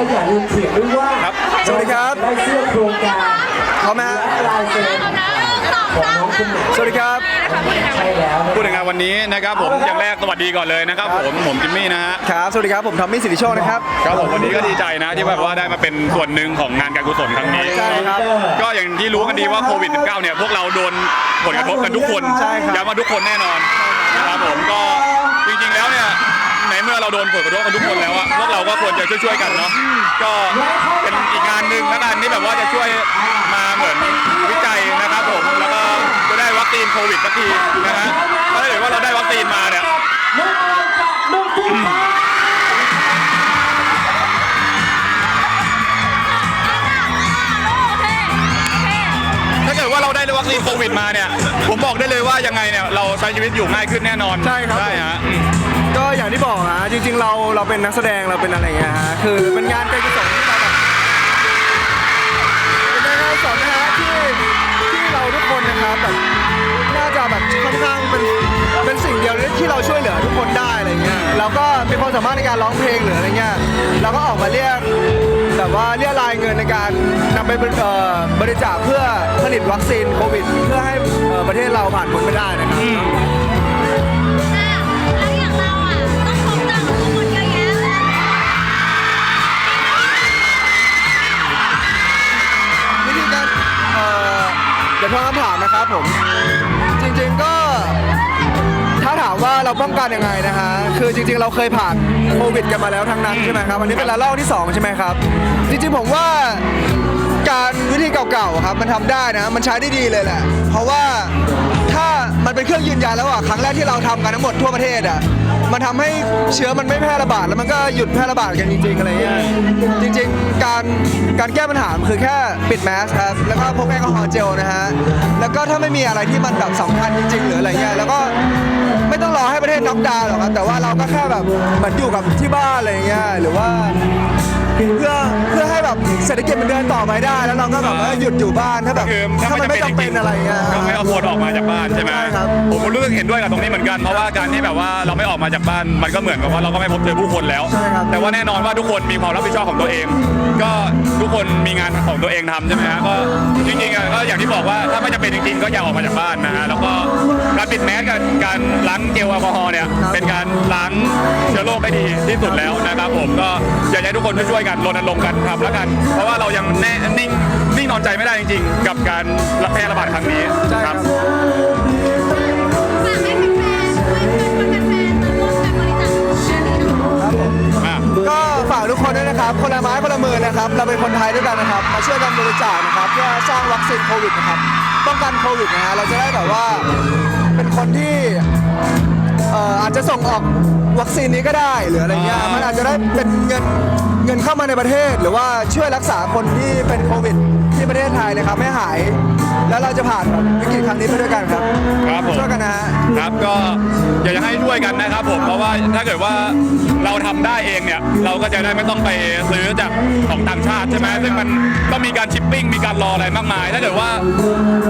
ก็อย่าลืมเขียนด้วยว่าครับสวัสดีครับ ได้เสื้อโครงการพร้อมไหมฮะและลายเซ็นของน้องคุณหนูสวัสดีครับ ใช่แล้วนะ พูดถึงงานวันนี้นะครับผมอย่างแรกสวัสดีก่อนเลยนะครับผมผมจิมมี่นะฮะครับ สวัสดีครับ ผมทอมมี่สิริโชคนะครับ ครับผมวันนี้ก็ดีใจนะที่แบบว่าได้มาเป็นส่วนหนึ่งของงานการกุศลครั้งนี้ ใช่ครับ ก็อย่างที่รู้กันดีว่าโควิด -19 เนี่ยพวกเราโดนผลกระทบกันทุกคนใช่ครับ ย้ำว่าทุกคนแน่นอนนะครับผมก็ เมื่อเราโดนผลกระทบกันทุกคนแล้วอะพวกเราก็ควรจะช่วยๆกันเนาะก็เป็นอีกงานหนึ่งแล้วกันที่แบบว่าจะช่วยมาเหมือนวิจัยนะครับผมแล้วก็จะได้วัคซีนโควิดสักทีนะฮะถ้าเกิดว่าเราได้วัคซีนมาเนี่ยน้องออมกับน้องปุ๊กฟ้าถ้าเกิดว่าเราได้วัคซีนโควิดมาเนี่ย ผมบอกได้เลยว่ายังไงเนี่ย เราใช้ชีวิตอยู่ง่ายขึ้นแน่นอน ใช่ครับ ใช่ฮะอืม ก็อย่างที่บอกฮะจริง ๆ เราเราเป็นนักแสดงเราเป็นอะไรเงี้ยฮะคือเป็นงานการกุศลที่เราแบบเป็นงานการกุศลนะฮะที่ที่เราทุกคนนะครับแบบน่าจะแบบค่อนข้างเป็นเป็นสิ่งเดียวที่เราช่วยเหลือทุกคนได้อะไรเงี้ยเราก็มีความสามารถในการร้องเพลงหรืออะไรเงี้ยเราก็ออกมาเรียกแบบว่าเรียกรายเงินในการนำไปบริจาคเพื่อผลิตวัคซีนโควิด เพื่อให้ประเทศเราผ่านพ้นไปได้นะครับ เดี๋ยวทวนคำถามนะครับผม จริงๆก็ ถ้าถามว่าเราป้องกันยังไงนะฮะคือจริงๆ เราเคยผ่านโควิดกันมาแล้วทั้งนั้นใช่ไหมครับอันนี้เป็นระลอกที่2ใช่ไหมครับ จริงๆผมว่าการวิธีเก่าๆครับมันทำได้นะ มันใช้ได้ดีเลยแหละ เพราะว่า มันเป็นเครื่องยืนยันแล้วอะครั้งแรกที่เราทำกันทั้งหมดทั่วประเทศอะมันทำให้เชื้อมันไม่แพร่ระบาดแล้วมันก็หยุดแพร่ระบาดกันจริง ๆ อะไรเงี้ยจริง ๆ การการแก้ปัญหาคือแค่ปิดแมสครับแล้วก็พกแอลกอฮอล์เจลนะฮะแล้วก็ถ้าไม่มีอะไรที่มันแบบสำคัญจริง ๆ หรืออะไรเงี้ยแล้วก็ไม่ต้องรอให้ประเทศน็อกดาวน์หรอกครับแต่ว่าเราก็แค่แบบเหมือนอยู่กับที่บ้านอะไรเงี้ยหรือว่า เศรษฐกิจมันเดินต่อไปได้ แล้วเราก็แบบว่าหยุดอยู่บ้านถ้าแบบคือถ้าถ้าไม่มันจำไม่เป็นจจำริเป็นงๆอะไรเงี้ย ก็ไม่เอาโฟนออกมาจากบ้านใช่ไหมใช่ครับ ผมรู้สึกเห็นด้วยกับตรงนี้เหมือนกันเพราะว่าการที่แบบว่าเราไม่ออกมาจากบ้านมันก็เหมือนกับว่าเราก็ไม่พบเจอผู้คนแล้ว ใช่ครับ แต่ว่าแน่นอนว่าทุกคนมีความรับผิดชอบของตัวเอง ก็ทุกคนมีงานของตัวเองทำใช่ไหมฮะก็จริงๆอะก็อย่างที่บอกว่าถ้าไม่จำเป็นจริงๆก็อย่าออกมาจากบ้านนะฮะแล้วก็การปิดแมสกับการล้างเจลแอลกอฮอล์เนี่ยเป็นการล้างเชื้อโรคได้ดีที่สุดแล้วนะครับผมก็อยากให้ทุกคนช่วยๆกันรณรงค์กันทำแล้วกัน เพราะว่าเรายังแน่นิ่งนิ่งนอนใจไม่ได้จริงๆ กับการแพร่ระบาดครั้งนี้ใช่คครัรับบฝากให้แฟนๆช่วยชวนแฟนๆมาร่วมกันบริจาคเงินหน่อยครับผมอะก็ฝากทุกคนด้วยนะครับ คนละไม้คนละมือนะครับ เราเป็นคนไทยด้วยกันนะครับ มาช่วยกันบริจาคนะครับ เพื่อสร้างวัคซีนโควิดนะครับ ป้องกันโควิดนะฮะ เราจะได้แบบว่าเป็นคนที่เอ่ออาจจะส่งออกวัคซีนนี้ก็ได้หรืออะไรเงี้ยมันอาจจะได้เป็นเงินเงินเข้ามาในประเทศ หรือว่าช่วยรักษาคนที่เป็นโควิด ที่ประเทศไทยเลยครับ ไม่หาย แล้วเราจะผ่านวิกฤตครั้งนี้ไปด้วยกันครับครับผมช่วยกันนะฮะครับก็อยากจะให้ช่วยกันนะครับผมเพราะว่าถ้าเกิดว่าเราทำได้เองเนี่ยเราก็จะได้ไม่ต้องไปซื้อจากของต่างชาติใช่ไหมซึ่งมันก็มีการชิปปิ้งมีการรออะไรมากมาย ถ้าเกิดว่า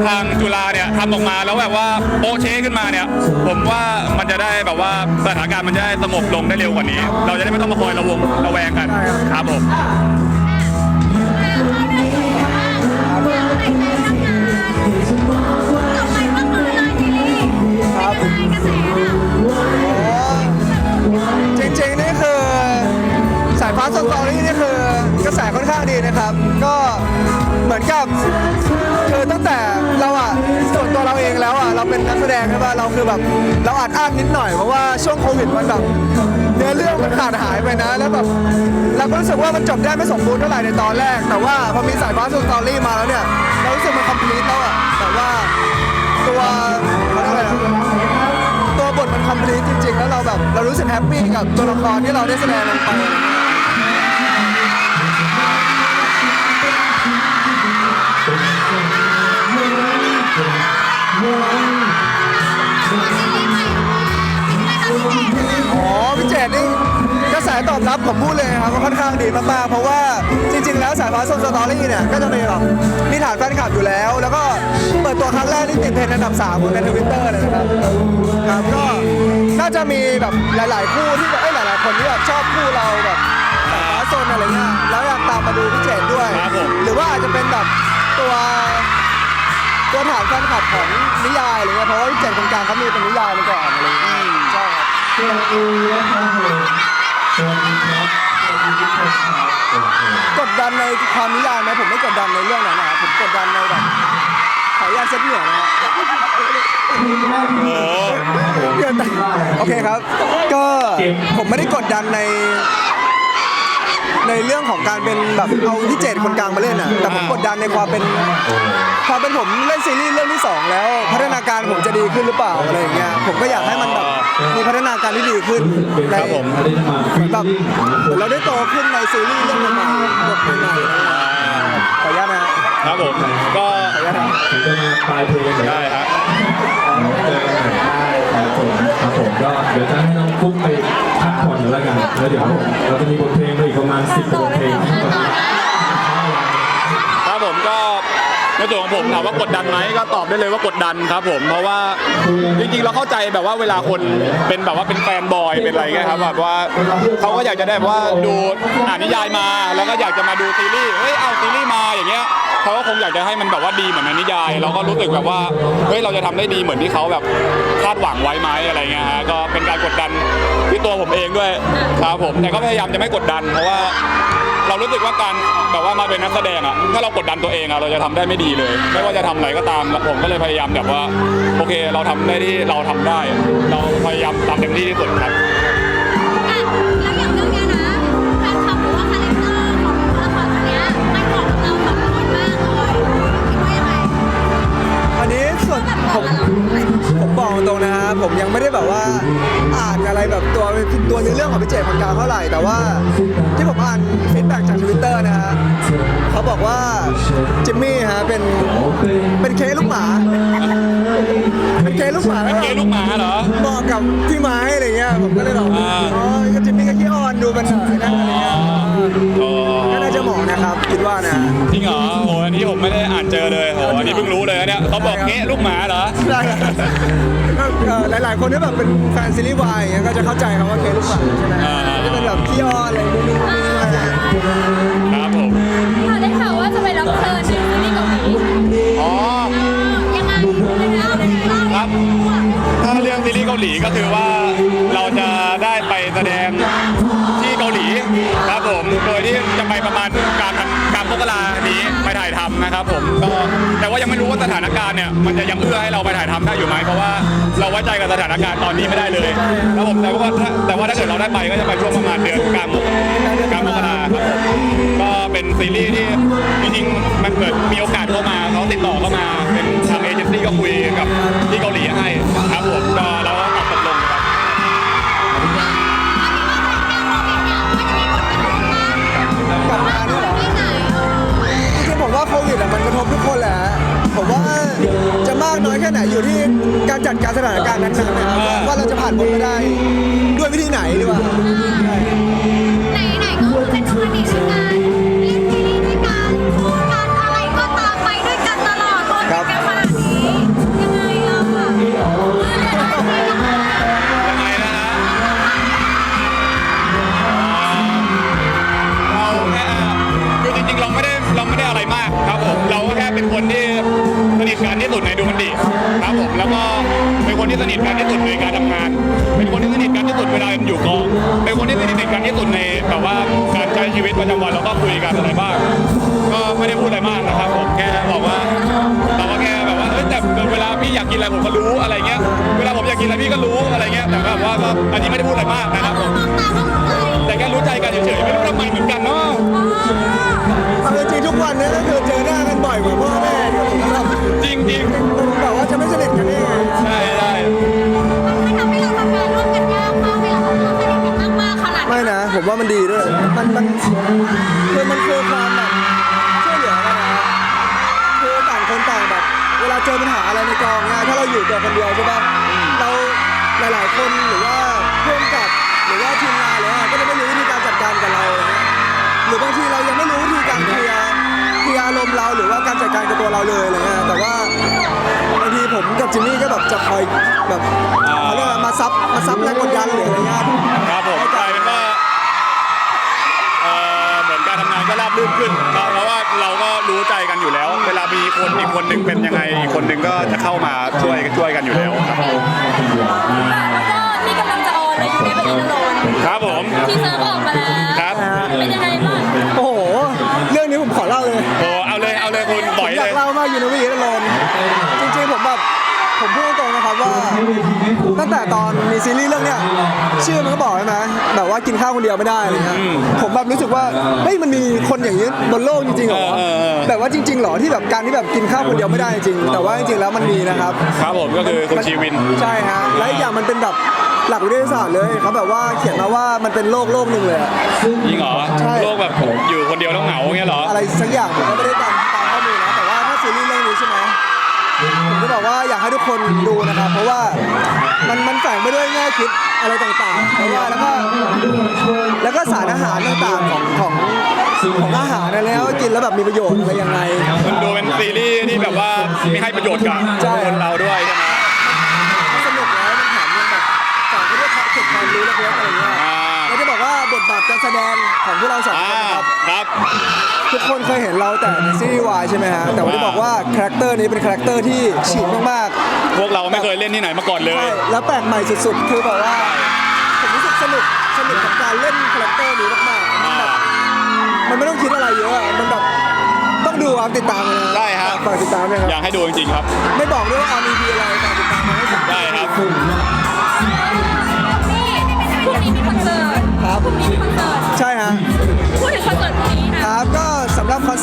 ทางจุฬาเนี่ยทำออกมาแล้วแบบว่าโปะเชขึ้นมาเนี่ย ผมว่ามันจะได้แบบว่าสถานการณ์มันจะได้สงบลงได้เร็วกว่านี้ เราจะได้ไม่ต้องมาคอยระวงระแวงกันครับผม จริงๆนี่คือสายฟ้าสตอรี่นี่คือกระแสค่อนข้างดีนะครับ ก็เหมือนกับคือตั้งแต่เราอะส่วนตัวเราเองแล้วอะเราเป็นนักแสดงใช่ป่ะเราคือแบบเราอัดอั้นนิดหน่อยเพราะว่าช่วงโควิดมันแบบเนื้อเรื่องมันขาดหายไปนะ แล้วแบบเราก็รู้สึกว่ามันจบได้ไม่สมบูรณ์เท่าไหร่ในตอนแรก แต่ว่าพอมีสายฟ้าสตอรี่มาแล้วเนี่ยเรารู้สึกมันคอมพลีทแล้วอะแต่ว่าตัวเขาเรียกอะไรนะตัว ทมันคอมพลีทจริง ๆ แล้วเราแบบเรารู้สึกแฮปปี้กับตัวละครที่เราได้แสดงลงไปอะไรเงี้ยอ๋อพี่เจดนี่กระแสตอบรับผมพูดเลยนะครับว่าค่อนข้างดีมากๆเพราะว่าจริงๆแล้ว สายฟ้าส้มสตอรี่เนี่ยก็จะมีแบบมีฐานแฟนคลับอยู่แล้ว แล้วก็เปิดตัวครั้งแรกนี่ติดเทรนด์อันดับสามของในทวิตเตอร์เลยะครับครับก็น่าจะมีแบบหลาย ๆ คู่ที่แบบหลาย ๆ คนที่แบบชอบคู่เราแบบสายฟ้าส้มอะไรเงี้ยแล้วอยากตามมาดูพี่เจนด้วยหรือว่าอาจจะเป็นแบบตัวตัวฐานแฟนคลับของนิยายอะไรเงี้ยเพราะว่าพี่เจนคนกลางเขามีเป็นนิยายมาก่อนอะไรเงี้ยใช่ครับ Thank you. สดีนะครับผมสวัสดีครับสวัสดีทุกคนครับโอ้โหกดดันในความนิยายไหมผมไม่กดดันในเรื่องนั้นนะครับผมกดดันในแบบขออนุญาตเซ็ตเหนือนะฮะมีหน้าที่โอ้โหครับผมเดี๋ยวแต่โอเคครับ ก็ผมไม่ได้กดดันใน ในเรื่องของการเป็นแบบเอาที่เจดคนกลางมาเล่นอะแต่ผมกดดันในความเป็นความเป็นผมเล่นซีรีส์เรื่องที่สองแล้ว พัฒนาการผมจะดีขึ้นหรือเปล่าอะไรอย่างเงี้ยผมก็อยากให้มันแบบมีพัฒนาการที่ดีขึ้นในครับผมได้มาฟีลแบบลิ่งของทุกคนเราได้โตขึ้นในซีรีส์เรื่องใหม่ๆบทใหม่ๆขออนุญาตนะฮะครับผมก็ขออนุญาตนะถึงจะมาปลายเพลงเลยได้ฮะเจอกันใหม่ได้ครับผมครับผมก็เดี๋ยวจะให้น้อง ฟุกไปพักผ่อนแล้วกัน แล้วเดี๋ยวเราจะมีบทเพลงมาอีกประมาณ10บทเพลงที่จะครับผมก็ในส่วนของผมถามว่ากดดันไหมก็ตอบได้เลยว่ากดดันครับผมเพราะว่าจริงๆเราเข้าใจแบบว่าเวลาคนเป็นแบบว่าเป็นแฟนบอยเป็นอะไรเงี้ยครับแบบว่าเขาก็อยากจะได้แบบว่าดูอ่านนิยายมา แล้วก็อยากจะมาดูซีรีส์เฮ้ยเอาซีรีส์มา เขาก็คงอยากจะให้มันแบบว่าดีเหมือนในนิยาย เราก็รู้สึกแบบว่าเฮ้ยเราจะทำได้ดีเหมือนที่เขาแบบคาดหวังไว้ไหมอะไรเงี้ยฮะก็เป็นการกดดันที่ตัวผมเองด้วยครับผมแต่ก็พยายามจะไม่กดดัน เพราะว่าเรารู้สึกว่าการแบบว่ามาเป็นนักแสดงอะถ้าเรากดดันตัวเองอะเราจะทำได้ไม่ดีเลย ไม่ว่าจะทำอะไรก็ตามผมก็เลยพยายามแบบว่าโอเค เราทำได้ที่เราทำได้ เราพยายามทำเต็มที่ที่สุดครับ ยผมก็เลยบอกอ่าอ๋อก็จิมมี่ก็ขี้อ่อนดูเป็นหน่อยนะอะไรเงี้ยอ๋อก็น่าจะเหมาะนะครับ คิดว่านะ จริงเหรอโอ้อันนี้ผมไม่ได้อ่านเจอเลยโอ้อันนี้เพิ่งรู้เลยนะเนี่ยเขาบอกเงี้ยลูกหมาเหรอใช่ครับก็เอ่อหลาย ๆ คนที่แบบเป็นแฟนซีรีส์วายอย่างเงี้ยก็จะเข้าใจคำว่าเคสลูกหมาใช่ไหมอ่า จะเป็นแบบขี้อ้อนอะไรนู่นนี่นั่นอะไรครับผมค่ เกาหลีก็คือว่าเราจะได้ไปแสดงที่เกาหลีครับผม โดยที่จะไปประมาณกลารกลารมกรานี้ไปถ่ายทำนะครับผมก็แต่ว่ายังไม่รู้ว่าสถานการณ์เนี่ยมันจะยังเอื้อให้เราไปถ่ายทำได้อยู่ไหมเพราะว่าเราไว้ใจกับสถานการณ์ตอนนี้ไม่ได้เลยครับผมแต่ว่าแต่ว่าถ้าเกิดเราได้ไปก็จะไปช่วงประมาณเดือนกลางกกลางมกราครับผมก็เป็นซีรีส์ที่จริงๆมันเกิดมีโอกาสเข้ามาเขาติดต่อเข้ามา ระทบทุกคนแหละผมว่าจะมากน้อยแค่ไหนอยู่ที่การจัดการสถานการณ์นั้นๆนะครับว่าเราจะผ่านพ้นไปได้ด้วยวิธีไหนดีกว่า ไหนๆก็คือเป็นคนนี้ใช่ไหม ช้ชีวิตประจำวันเราก็คุยกันอะไรบ้าง ก็ไม่ได้พูดอะไรมากนะครับผมแค่บอกว่าเราก็แค่แบบว่าเอ้ยแต่เวลาพี่อยากกินอะไรผมก็รู้อะไรเงี้ย เวลาผมอยากกินอะไรพี่ก็รู้อะไรเงี้ยแต่แบบว่าก็อันนี้ไม่ได้พูดอะไรมากนะครับผมแต่แค่รู้ใจกันเฉยๆไม่รู้ทำไมเหมือนกันเนาะเอาจริงๆทุกวันเนี้ก็คือเจอหน้ากันบ่อยกว่าพ่อแม่เนี่ยผมแบบจริงจริงแบบว่าจะไม่สนิทกันได้ไงๆใช่ใช่ ผมว่ามันดีด้วย มันมันคือมันคือความแบบช่วยเหลือกันนะฮะคือต่างคนต่างแบบ เวลาเจอปัญหาอะไรในกองเนี่ยถ้าเราอยู่ตัวคนเดียวใช่ป่ะเราหลาย ๆ คนหรือว่าเพื่อนกับหรือว่าทีมงานเลยก็จะไม่รู้วิธีการจัดการกับเราอะไรเงี้ยหรือบางทีเรายังไม่รู้วิธีการเคลียร์เคลียร์อารมณ์เราหรือว่าการจัดการกับตัวเราเลยอะไรเงี้ยแต่ว่าบางทีผมกับจิมมี่ก็แบบจะคอยแบบเขาเรียกว่ามาซับมาซับแรงกดดันหรืออะไรเงี้ยครับผมกลายเป็นว่า ทำงานานก็ราบรื่นขึ้นก็เพราะว่าเราก็รู้ใจกันอยู่แล้ว เวลามีคนอีกคนหนึงเป็นยังไงอีกคนหนึงก็จะเข้ามาช่วยช่วยกันอยู่แล้วครับแล้วก็นี่กำลังจะออนเลยอยู่ในประเด็นโลนครับผมทีเซอร์ก็ออกมาแล้วครับเป็นยังไงบ้างโอ้โห เรื่องนี้ผมขอเล่าเลยโอ้เอาเลยเอาเลยคุณบ่อยอเลยายกเล่ามากอยู่ในวิถีโลนจริงๆผมแบบ ผมพูดตรงๆนะครับว่าตั้งแต่ตอนมีซีรีส์เรื่องเนี้ยชื่อมันก็บอกใช่ไหมแบบว่ากินข้าวคนเดียวไม่ได้อะไรเงี้ยผมแบบรู้สึกว่าเฮ้ยมันมีคนอย่างนี้บนโลกจริงๆเหรอเออเออเออแบบว่าจริงๆเหรอที่แบบการที่แบบกินข้าวคนเดียวไม่ได้จริงๆแต่ว่าจริงๆแล้วมันมีนะครับครับผมก็คือคุณชีวินใช่ฮะและอีกอย่างมันเป็นแบบหลักวิทยาศาสตร์เลยเขาแบบว่าเขียนมาว่ามันเป็นโลกโลกหนึ่งเลยอะจริงเหรอใช่โลกแบบอยู่คนเดียวแล้วเหงาอย่างเงี้ยเหรออะไรสักอย่างผมก็ไม่ได้ตาม ผมจะบอกว่าอยากให้ทุกคนดูนะครับ เพราะว่ามันมันแฝงไปด้วยแง่คิดอะไรต่างๆเพราะว่าแล้วก็แล้วก็สารอาหารต่างๆของของของอาหารนะแล้วกินแล้วแบบมีประโยชน์อะไรยังไง มันดูเป็นซีรีส์ที่แบบว่ามีให้ประโยชน์กับใช่ คนเราด้วยใช่ไหม สนุกแล้วมันแถมยังแบบแฝงไปด้วยเก็บความรู้เล็กๆอะไรเงี้ยอ่าแล้วจะบอกว่าบทบาท การแสดงของพวกเราสองอ่าคนนะครับ ครับ ทุกคนเคยเห็นเราแต่ในซีรีส์วายใช่ไหมฮะ แต่วันนี้บอกว่าคาแรคเตอร์นี้เป็นคาแรคเตอร์ที่ฉีกมากพวกเราไม่เคยเล่นที่ไหนมาก่อนๆเลใช่ย แล้วแปลกใหม่สุดๆ คือแบบว่า ผมรู้สึกสนุก สนุกกับการเล่นคาแรคเตอร์นี้มากๆมันแบบมันไม่ต้องคิดอะไรเยอะอะมันแบบต้องดูครับติดตามเลยนะได้ฮะฝากติดตามด้วยคอยารักบให้ดูจริงๆครับ ไม่บอกด้วยว่าอาร์มีพีอะไรฝากติดตามมาให้ผม ได้ครับนี่พ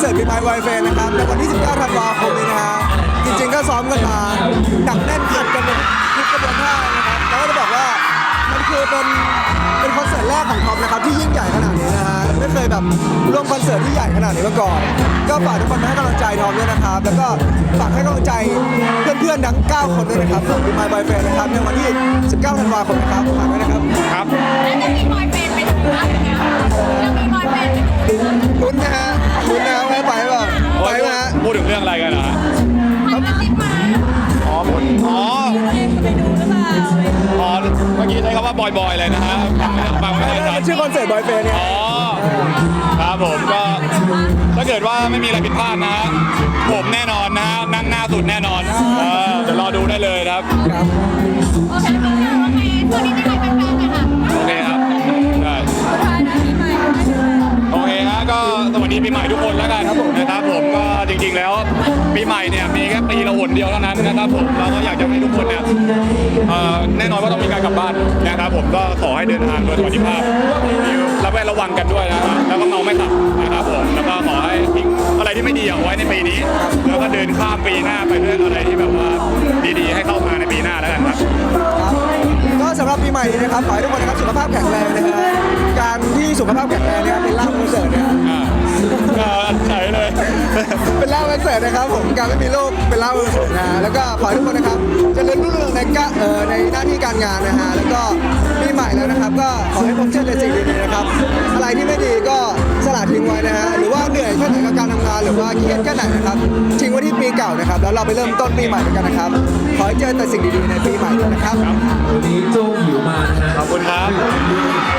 สำหรับคอนเสิร์ต Be My Boy Friend นะครับในวันที่ 19 ธันวาคมนี้นะฮะจริงๆก็ซ้อมกันมาหนักแน่นขัดกันเป็นทุกกระบวนท่านะครับแล้วก็จะบอกว่ามันคือเป็นเป็นคอนเสิร์ตแรกของท็อปนะครับที่ยิ่งใหญ่ขนาดนี้นะฮะไม่เคยแบบร่วมคอนเสิร์ตที่ใหญ่ขนาดนี้มาก่อน ก็ฝากทุกคนมาให้กำลังใจท็อปด้วยนะครับ แล้วก็ฝากให้กำลังใจเพื่อนๆทั้ง 9 คนด้วยนะครับของ Be My Boy Friend นะครับในวันที่ 19 ธันวาคมนะครับฝากด้วยนะครับครับแล้วจะมีบอยแบนด์ไปดูนะจะมีบอยแบนด์ไปดูนะลุ้นนะฮะ ลุ้นนะว่าไปเปล่าไปไหมฮะพูดถึงเรื่องอะไรกันนะมันกระซิบมาอ๋อพูดอ๋อเองจะไปดูหรือเปล่าอ๋อเมื่อกี้ใช้คำว่าบอยๆเลยนะฮะฟังไม่ได้ชัดชื่อคอนเสิร์ตบอยเฟนเนี่ยอ๋อครับผมก็ถ้าเกิดว่าไม่มีอะไรผิดพลาดนะฮะผมแน่นอนนะฮะนั่งหน้าสุดแน่นอนเออเดี๋ยวรอดูได้เลยครับ โอเคโอเคโอเคตัวนี้จะให้เป็นแฟน ปีใหม่ทุกคนแล้วกันนะครับผมก็จริง ๆ แล้วปีใหม่เนี่ยมีแค่ปีละหนเดียวเท่านั้นนะครับผมเราก็อยากจะให้ทุกคนเนี่ยเอ่อแน่นอนว่าต้องมีการกลับบ้านนะครับผมก็ขอให้เดินทางโดยสวัสดิภาพระแวดระวังกันด้วยนะแล้วก็เมาไม่ขับนะครับผมแล้วก็ขอให้ทิ้งอะไรที่ไม่ดีเอาไว้ในปีนี้ แล้วก็เดินข้ามปีหน้าไปด้วยอะไรที่แบบว่าดีๆ ให้เข้ามาในปีหน้าแล้วกันครับก็สำหรับปีใหม่นี้นะครับขอให้ทุกคนนะครับสุขภาพแข็งแรงนะฮะการที่สุขภาพแข็งแรงเนี่ยเป็นล่ามคอนเสิร์ตเนี่ยอ่าก็ ใช่เลย เป็นล่ามคอนเสิร์ตนะครับ ผมการไม่มีโรคเป็นล่ามคอนเสิร์ตนะฮะแล้วก็ขอให้ทุกคนนะครับเจริญรุ่งเรืองในกะเอ่อในหน้าที่การงานนะฮะแล้วก็ปีใหม่แล้วนะครับ ก็ขอให้พบเจอแต่สิ่งดีๆนะครับ อะไรที่ไม่ดีก็สละทิ้งไว้นะฮะหรือว่าเหนื่อยแค่ไหนกับการทำงานหรือว่าเครียดแค่ไหนนะครับทิ้งไว้ที่ปีเก่านะครับ แล้วเราไปเริ่มต้นปีใหม่ด้วยกันนะครับ ขอให้เจอแต่สิ่งดีๆในปีใหม่นะครับ วันนี้โจ้หิวมานะฮะ ขอบคุณครับ